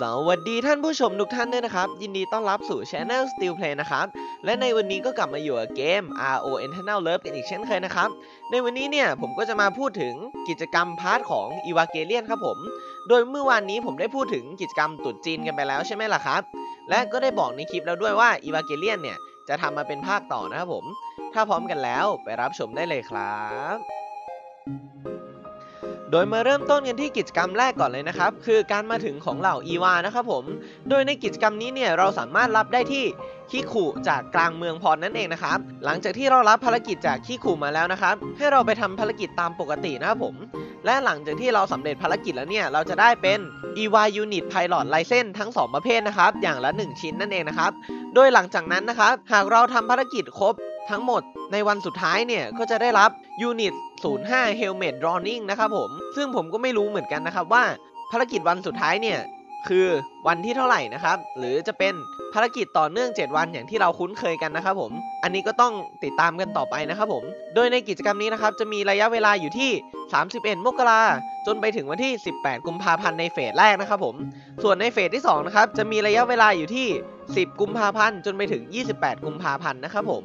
สวัสดีท่านผู้ชมทุกท่านด้วยนะครับ ยินดีต้อนรับสู่ Channel Steel Play นะครับ และในวันนี้ก็กลับมาอยู่กับเกม RO Eternal Love กันอีกเช่นเคยนะครับ ในวันนี้เนี่ยผมก็จะมาพูดถึงกิจกรรมพาร์ทของ e v a g e l i o n ครับผม โดยเมื่อวานนี้ผมได้พูดถึงกิจกรรมตรุษจีนกันไปแล้วใช่ไหมล่ะครับ และก็ได้บอกในคลิปแล้วด้วยว่า e v a g e l i o n เนี่ยจะทำมาเป็นภาคต่อนะครับผม ถ้าพร้อมกันแล้วไปรับชมได้เลยครับ โดยมาเริ่มต้นกันที่กิจกรรมแรกก่อนเลยนะครับ คือการมาถึงของเหล่าอีวานะครับผม โดยในกิจกรรมนี้เนี่ยเราสามารถรับได้ที่คิคุจากกลางเมืองพรนั่นเองนะครับ หลังจากที่เรารับภารกิจจากคิคุมาแล้วนะครับ ให้เราไปทำภารกิจตามปกตินะครับผม และหลังจากที่เราสำเร็จภารกิจแล้วเนี่ยเราจะได้เป็น EVA Unit Pilot License ทั้ง 2 ประเภทนะครับ อย่างละ 1 ชิ้นนั่นเองนะครับ โดยหลังจากนั้นนะครับ หากเราทำภารกิจครบ ทั้งหมดในวันสุดท้ายเนี่ยก็จะได้รับยูนิต 05 Helmet Drawing นะครับผม ซึ่งผมก็ไม่รู้เหมือนกันนะครับว่าภารกิจวันสุดท้ายเนี่ยคือวันที่เท่าไหร่นะครับ หรือจะเป็นภารกิจต่อเนื่อง 7 วันอย่างที่เราคุ้นเคยกันนะครับผม อันนี้ก็ต้องติดตามกันต่อไปนะครับผม โดยในกิจกรรมนี้นะครับจะมีระยะเวลาอยู่ที่ 31 มกราจนไปถึงวันที่ 18 กุมภาพันธ์ในเฟสแรกนะครับผม ส่วนในเฟสที่2นะครับจะมีระยะเวลาอยู่ที่ 10 กุมภาพันธ์จนไปถึง 28 กุมภาพันธ์นะครับผม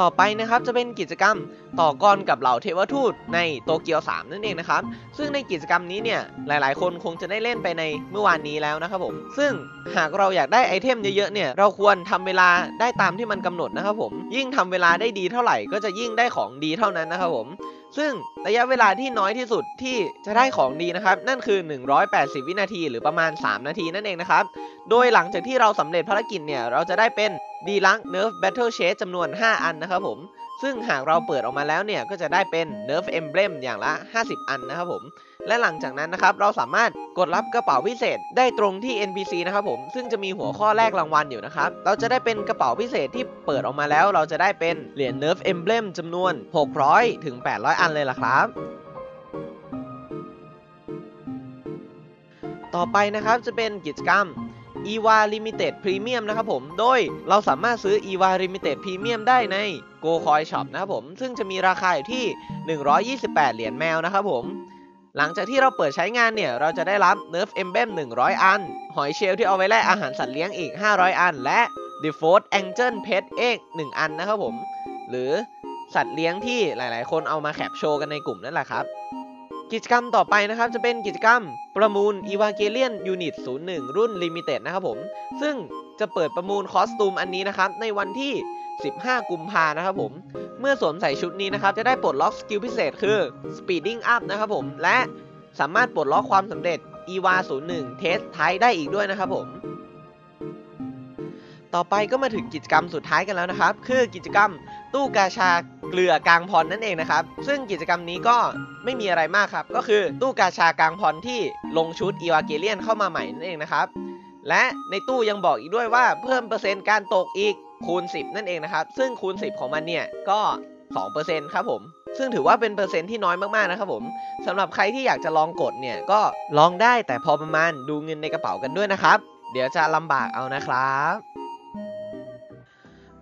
ต่อไปนะครับจะเป็นกิจกรรมต่อกรกับเหล่าเทวทูตในโตเกียว 3 นั่นเองนะครับ ซึ่งในกิจกรรมนี้เนี่ยหลายๆ คนคงจะได้เล่นไปในเมื่อวานนี้แล้วนะครับผม ซึ่งหากเราอยากได้ไอเทมเยอะๆเนี่ยเราควรทำเวลาได้ตามที่มันกำหนดนะครับผม ยิ่งทำเวลาได้ดีเท่าไหร่ก็จะยิ่งได้ของดีเท่านั้นนะครับผม ซึ่งระยะเวลาที่น้อยที่สุดที่จะได้ของดีนะครับ นั่นคือ 180 วินาที หรือประมาณ 3 นาทีนั่นเองนะครับ โดยหลังจากที่เราสำเร็จภารกิจเนี่ย เราจะได้เป็นดีลังเนิร์ฟแบทเทิลเชสจำนวน 5 อันนะครับผม ซึ่งหากเราเปิดออกมาแล้วเนี่ยก็จะได้เป็น Nerf Emblem อย่างละ 50 อันนะครับผม และหลังจากนั้นนะครับเราสามารถกดรับกระเป๋าพิเศษได้ตรงที่ NPC นะครับผม ซึ่งจะมีหัวข้อแรกรางวัลอยู่นะครับ เราจะได้เป็นกระเป๋าพิเศษที่เปิดออกมาแล้ว เราจะได้เป็นเหรียญ Nerf Emblem จำนวน 600 ถึง 800 อันเลยล่ะครับต่อไปนะครับจะเป็นกิจกรรม EVA Limited Premium นะครับผม โดยเราสามารถซื้อ EVA Limited Premium ได้ใน Go c o i Shop นะครับผม ซึ่งจะมีราคาอยู่ที่ 128 เหรียญแมวนะครับผมหลังจากที่เราเปิดใช้งานเนี่ย เราจะได้รับ Nerf Emblem 100 อัน หอยเชลล์ที่เอาไว้แลกอาหารสัตว์เลี้ยงอีก 500 อัน และ Default Angel Pet Egg 1 อันนะครับผม หรือสัตว์เลี้ยงที่หลายๆ คนเอามาแคปโชว์กันในกลุ่มนั่นแหละครับ กิจกรรมต่อไปนะครับจะเป็นกิจกรรมประมูล Evangelion Unit 01 รุ่น Limited นะครับผม ซึ่งจะเปิดประมูลคอสตูมอันนี้นะครับ ในวันที่ 15 กุมภานะครับผม เมื่อสวมใส่ชุดนี้นะครับ จะได้ปลดล็อกสกิลพิเศษคือ Speeding Up นะครับผม และสามารถปลดล็อกความสำเร็จ EVA 01 Test Type ได้อีกด้วยนะครับผม ต่อไปก็มาถึงกิจกรรมสุดท้ายกันแล้วนะครับ คือกิจกรรมตู้กาชาเกลือกลางพรนั่นเองนะครับ ซึ่งกิจกรรมนี้ก็ไม่มีอะไรมากครับ ก็คือตู้กาชากลางพรที่ลงชุดอีวาเกเลียนเข้ามาใหม่นั่นเองนะครับ และในตู้ยังบอกอีกด้วยว่าเพิ่มเปอร์เซ็นต์การตกอีกคูณ 10 นั่นเองนะครับ ซึ่งคูณ 10 ของมันเนี่ยก็2%ครับผม ซึ่งถือว่าเป็นเปอร์เซ็นต์ที่น้อยมาก ๆ นะครับผมสำหรับใครที่อยากจะลองกดเนี่ยก็ลองได้แต่พอประมาณดูเงินในกระเป๋ากันด้วยนะครับ เดี๋ยวจะลำบากเอานะครับ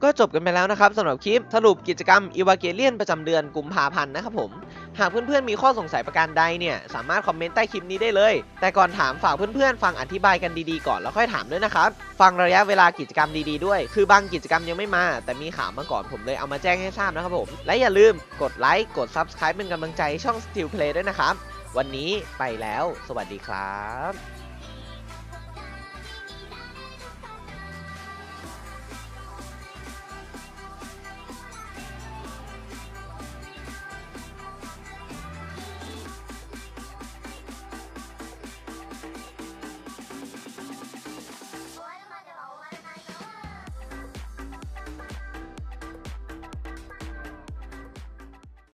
ก็จบกันไปแล้วนะครับสำหรับคลิปสรุปกิจกรรม e v a g e l i o n ประจำเดือนกุมภาพันธ์นะครับผม หากเพื่อนๆมีข้อสงสัยประการใดเนี่ย สามารถคอมเมนต์ใต้คลิปนี้ได้เลย แต่ก่อนถามฝากเพื่อนๆ ฟังอธิบายกันดีๆก่อนแล้วค่อยถามด้วยนะครับ ฟังระยะเวลากิจกรรมดีๆด้วย คือบางกิจกรรมยังไม่มา แต่มีข่าวมาก่อนผมเลยเอามาแจ้งให้ทราบนะครับผม และอย่าลืมกดไลค์กด Subscribe เป็นกำลังใจช่อง Steel Play ด้วยนะครับวันนี้ไปแล้ว สวัสดีครับ